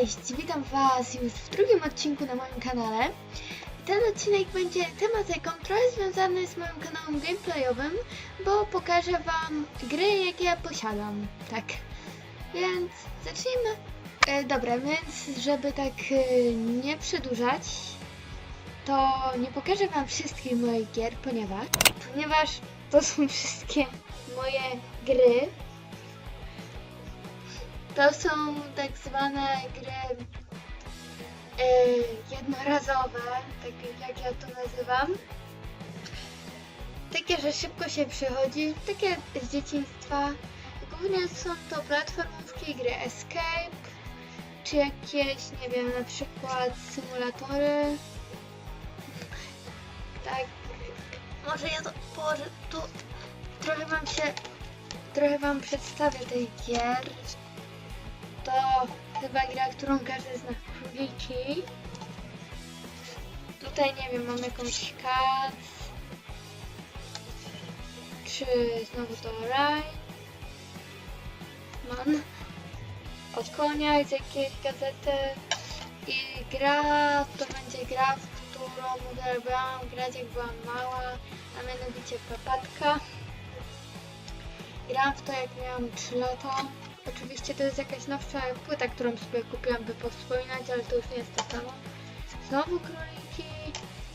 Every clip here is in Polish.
Cześć, witam Was już w drugim odcinku na moim kanale. Ten odcinek będzie tematyką trochę związany z moim kanałem gameplayowym, bo pokażę Wam gry, jakie ja posiadam. Tak, więc zacznijmy. E, dobra, więc żeby tak e, nie przedłużać, to nie pokażę Wam wszystkich moich gier, ponieważ, ponieważ to są wszystkie moje gry, to są tak zwane gry e, jednorazowe, tak jak ja to nazywam. Takie, że szybko się przechodzi, takie z dzieciństwa. Głównie są to platformówki, gry escape, czy jakieś, nie wiem, na przykład symulatory. Tak, może ja to położę tu, trochę wam się, trochę wam przedstawię tych gier to chyba gra, którą każdy zna króliki. Tutaj nie wiem, mam jakąś kac. Czy znowu to raj? Mam od konia z jakiejś gazety. I gra to będzie gra, w którą uwielbiałam grać jak byłam mała, a mianowicie papatka. Grałam w to jak miałam 3 lata. Oczywiście to jest jakaś nowsza płyta, którą sobie kupiłam, by powspominać, ale to już nie jest to samo. Znowu króliki,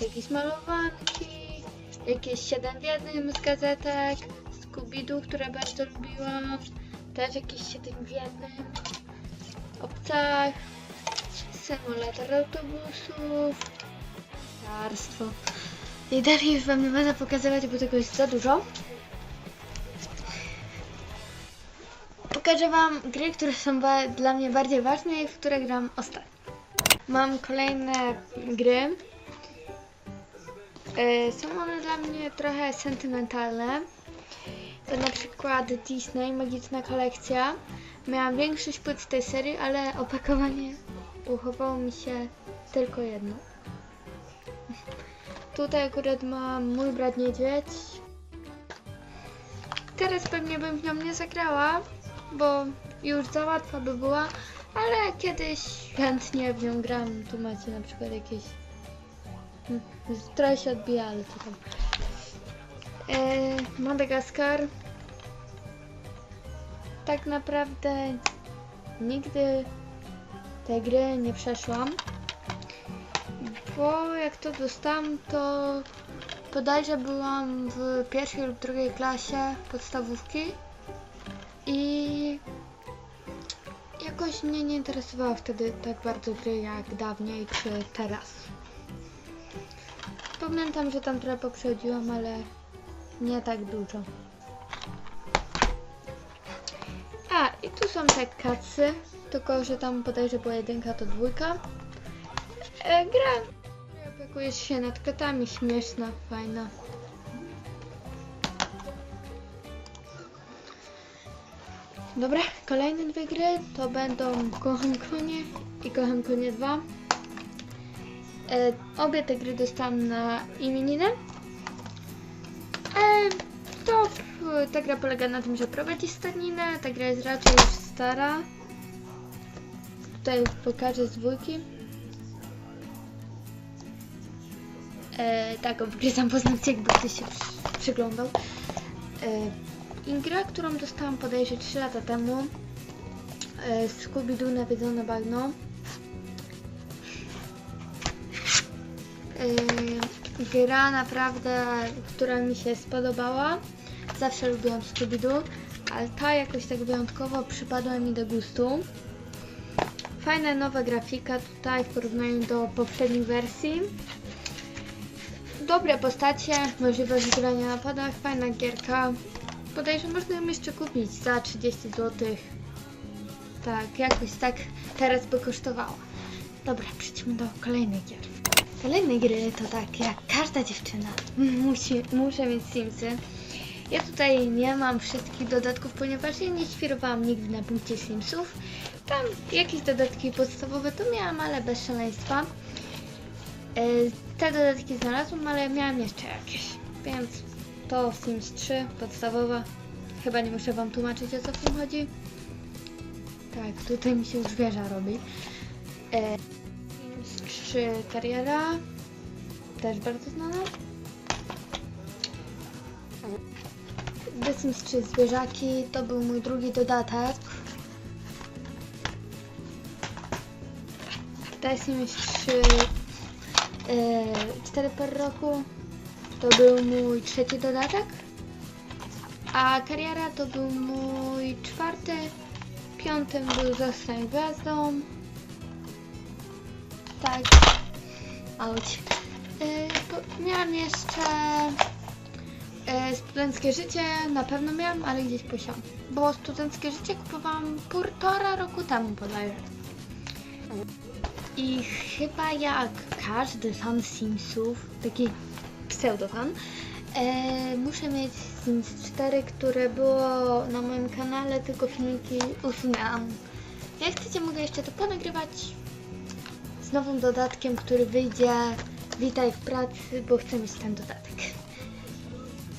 jakieś malowanki, jakieś 7 w jednym z gazetek, Scooby-Doo, które bardzo lubiłam, też jakieś 7 w jednym, obcach, symulator autobusów, narstwo. I dalej już wam nie będę pokazywać, bo tego jest za dużo. Pokażę Wam gry, które są dla mnie bardziej ważne i w które gram ostatnio. Mam kolejne gry. E, Są one dla mnie trochę sentymentalne. To na przykład Disney, Magiczna Kolekcja. Miałam większość płyt tej serii, ale opakowanie uchowało mi się tylko jedno. Tutaj akurat mam mój brat niedźwiedź. Teraz pewnie bym w nią nie zagrała, bo już za łatwa by była, ale kiedyś chętnie w nią gram. Tu macie na przykład jakieś. Hmm, Trochę się odbija, ale co tam. E, Madagaskar. Tak naprawdę nigdy tej gry nie przeszłam. Bo jak to dostałam, to bodajże byłam w pierwszej lub drugiej klasie podstawówki. I jakoś mnie nie interesowało wtedy tak bardzo gry jak dawniej czy teraz. Pamiętam, że tam trochę poprzedziłam, ale nie tak dużo. A, i tu są te kacy, tylko że tam bodajże była jedynka, to dwójka. E, gra opiekujesz się nad kotami, śmieszna, fajna. Dobra, kolejne dwie gry to będą Kocham Konie i Kocham Konie 2. E, obie te gry dostałam na imieniny. E, to ta gra polega na tym, że prowadzi stadninę. Ta gra jest raczej już stara. Tutaj pokażę z dwójki. E, tak, wgryzam paznokcie, jakby ktoś się przy, przyglądał. E, i gra, którą dostałam podejrzeć 3 lata temu e, z Scooby-Doo Nawiedzone Bagno. E, gra naprawdę, która mi się spodobała. Zawsze lubiłam Scooby-Doo, ale ta jakoś tak wyjątkowo przypadła mi do gustu. Fajna nowa grafika tutaj w porównaniu do poprzednich wersji. Dobre postacie, możliwość grania na padach, fajna gierka. Podejrzewam, można ją jeszcze kupić za 30 zł. Tak, jakoś tak teraz by kosztowała. Dobra, przejdźmy do kolejnej gier. Kolejne gry to tak, jak każda dziewczyna musi, muszę mieć Simsy. Ja tutaj nie mam wszystkich dodatków, ponieważ ja nie świrowałam nigdy na punkcie Simsów. Tam jakieś dodatki podstawowe to miałam, ale bez szaleństwa. E, Te dodatki znalazłam, ale miałam jeszcze jakieś, więc to Sims 3, podstawowa. Chyba nie muszę Wam tłumaczyć o co w tym chodzi. Tak, tutaj mi się już wieża robi. E, Sims 3 Kariera, też bardzo znana. The Sims 3 Zwierzaki to był mój drugi dodatek. The Sims 3 e, 4 per roku to był mój trzeci dodatek. A kariera to był mój czwarty. Piątym był Zostań Gwiazdą. Tak. Auć. Yy, miałam jeszcze yy, studenckie życie, na pewno miałam, ale gdzieś posiałam. Bo studenckie życie kupowałam półtora roku temu bodajże. I chyba jak każdy fan Simsów, taki pseudofan, e, muszę mieć Sims 4, które było na moim kanale, tylko filmiki usunęłam. Jak chcecie, mogę jeszcze to ponagrywać z nowym dodatkiem, który wyjdzie. Witaj w pracy, bo chcę mieć ten dodatek.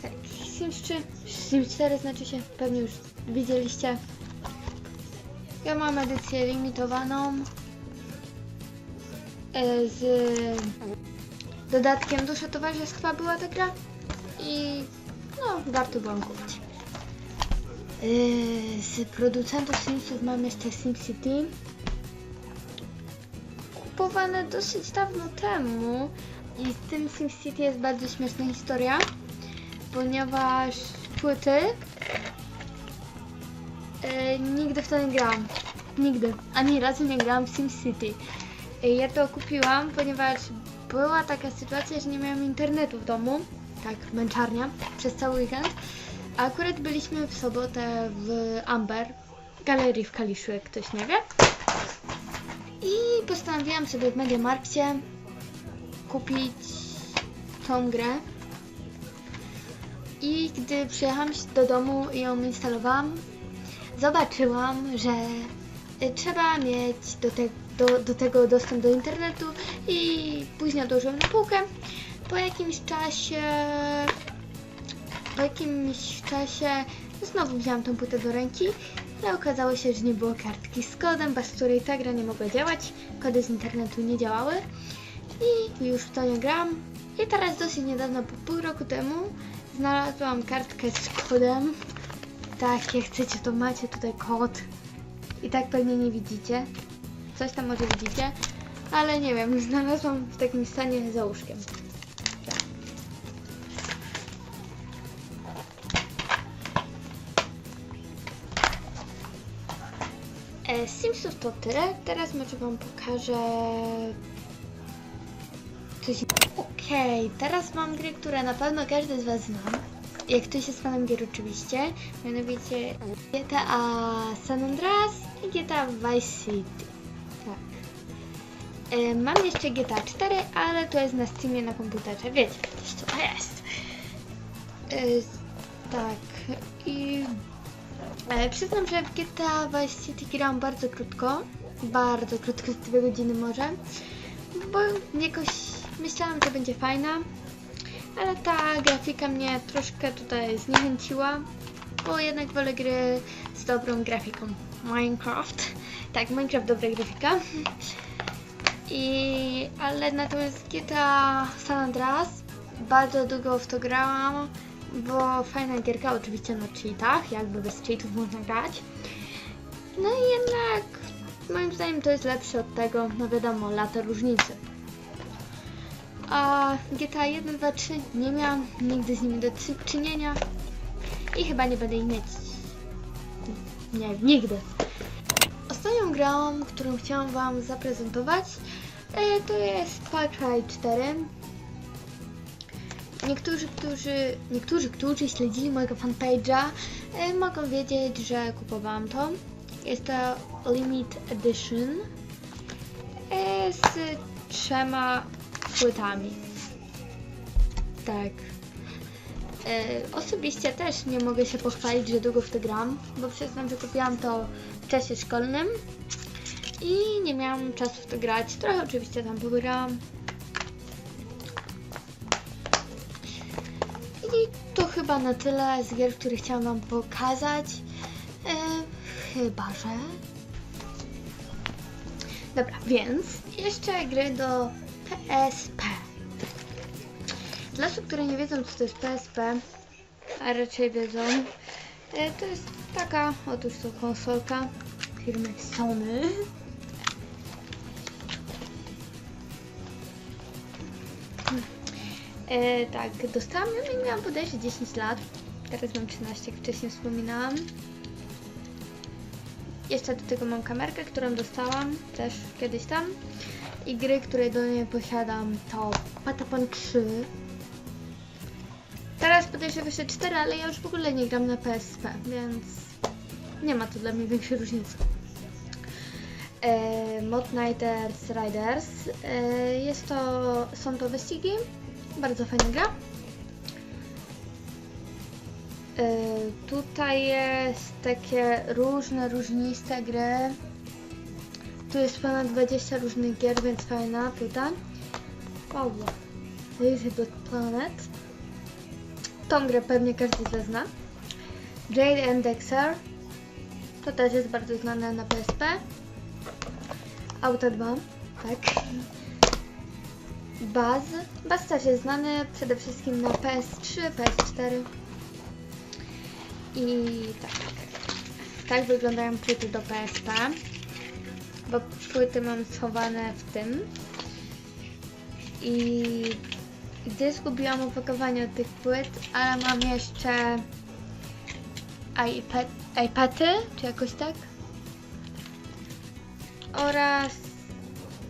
Tak, Sims 3, Sims 4 znaczy się, pewnie już widzieliście. Ja mam edycję limitowaną e, z dodatkiem Dusza Towarzystwa była ta gra i no, warto było kupić. Yy, z producentów Simsów mam jeszcze SimCity. Kupowane dosyć dawno temu i z tym SimCity jest bardzo śmieszna historia, ponieważ płyty yy, nigdy w to nie grałam. Nigdy. Ani razu nie grałam w SimCity. Yy, ja to kupiłam, ponieważ była taka sytuacja, że nie miałam internetu w domu, tak, męczarnia, przez cały weekend. A akurat byliśmy w sobotę w Amber, galerii w Kaliszu, jak ktoś nie wie. I postanowiłam sobie w Mediamarkcie kupić tą grę. I gdy przyjechałam do domu i ją instalowałam, zobaczyłam, że trzeba mieć do, te, do, do tego dostęp do internetu i później odłożyłam na półkę. Po jakimś czasie po jakimś czasie znowu wzięłam tą płytę do ręki, ale okazało się, że nie było kartki z kodem, bez której ta gra nie mogła działać. Kody z internetu nie działały i już w to nie grałam. I teraz dosyć niedawno, po pół roku temu, znalazłam kartkę z kodem. Tak, jak chcecie, to macie tutaj kod. I tak pewnie nie widzicie. Coś tam może widzicie, ale nie wiem, znalazłam w takim stanie za łóżkiem. E, Simsów to tyle. Teraz może Wam pokażę coś. Okej, teraz mam gry, które na pewno każdy z Was zna. Jak ktoś jest fanem gier oczywiście. Mianowicie GTA San Andreas i GTA Vice City. E, mam jeszcze GTA 4, ale to jest na Steamie na komputerze. Wiecie, co to jest. E, tak. I E, przyznam, że w GTA Vice City grałam bardzo krótko. Bardzo krótko, z dwie godziny może. Bo jakoś myślałam, że będzie fajna. Ale ta grafika mnie troszkę tutaj zniechęciła. Bo jednak wolę gry z dobrą grafiką. Minecraft. Tak, Minecraft dobra grafika. I, ale natomiast GTA San Andreas bardzo długo w to grałam, bo fajna gierka, oczywiście na cheatach, jakby bez cheatów można grać. No i jednak moim zdaniem to jest lepsze od tego, no wiadomo, lata różnicy. A GTA 1, 2, 3 nie miałam nigdy z nimi do czynienia i chyba nie będę ich mieć. Nie, nigdy. Ostatnią grą, którą chciałam Wam zaprezentować, to jest Far Cry 4. Niektórzy, którzy, niektórzy, którzy śledzili mojego fanpage'a, e, mogą wiedzieć, że kupowałam to. Jest to Limit Edition e, z trzema płytami. Tak. E, osobiście też nie mogę się pochwalić, że długo w to gram, bo przyznam, że kupiłam to w czasie szkolnym i nie miałam czasu w to grać. Trochę oczywiście tam pograłam. I to chyba na tyle z gier, które chciałam Wam pokazać. E, chyba, że... Dobra, więc jeszcze gry do PSP. Dla osób, które nie wiedzą, co to jest PSP, a raczej wiedzą, e, to jest taka, otóż to konsolka firmy Sony. E, tak, dostałam ją jak miałam bodajże 10 lat. Teraz mam 13, jak wcześniej wspominałam. Jeszcze do tego mam kamerkę, którą dostałam też kiedyś tam. I gry, które do niej posiadam to Patapon 3. Teraz podejrzewam jeszcze 4, ale ja już w ogóle nie gram na PSP, więc nie ma to dla mnie większej różnicy. E, Mod Nighters Riders. E, jest to, są to wyścigi. Bardzo fajna gra. E, tutaj jest takie różne, różniste gry. Tu jest ponad 20 różnych gier, więc fajna tutaj. Wow. Elizabeth Planet. Tą grę pewnie każdy z Was zna. Jade and Dexter. To też jest bardzo znane na PSP. Auto 2, tak. Baz. Baz też jest znany przede wszystkim na PS3, PS4. I tak. Tak wyglądają płyty do PSP. Bo płyty mam schowane w tym. I gdzie zgubiłam opakowanie tych płyt, ale mam jeszcze iPad, iPady, czy jakoś tak? Oraz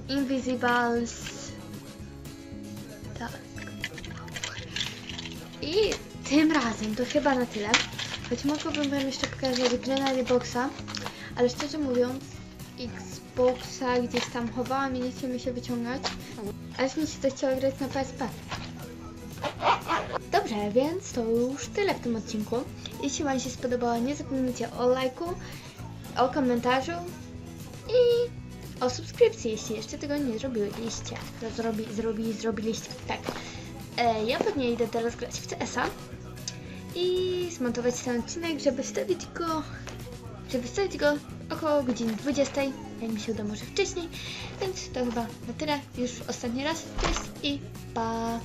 Invisibles. Tak. I tym razem to chyba na tyle. Choć mogłabym wam jeszcze pokazać grę na Xboxa, ale szczerze mówiąc, Xboxa gdzieś tam chowałam i nie chce mi się wyciągać. Aż mi się to chciało grać na PSP. Dobrze, więc to już tyle w tym odcinku. Jeśli Wam się spodobało, nie zapomnijcie o lajku, o komentarzu i o subskrypcji, jeśli jeszcze tego nie zrobiliście. Zrobi, zrobi, zrobiliście. Tak. E, ja pewnie idę teraz grać w CS-a i zmontować ten odcinek, żeby wstawić go, żeby wstawić go około godziny 20, jak mi się uda może wcześniej. Więc to chyba na tyle. Już ostatni raz. Cześć i pa!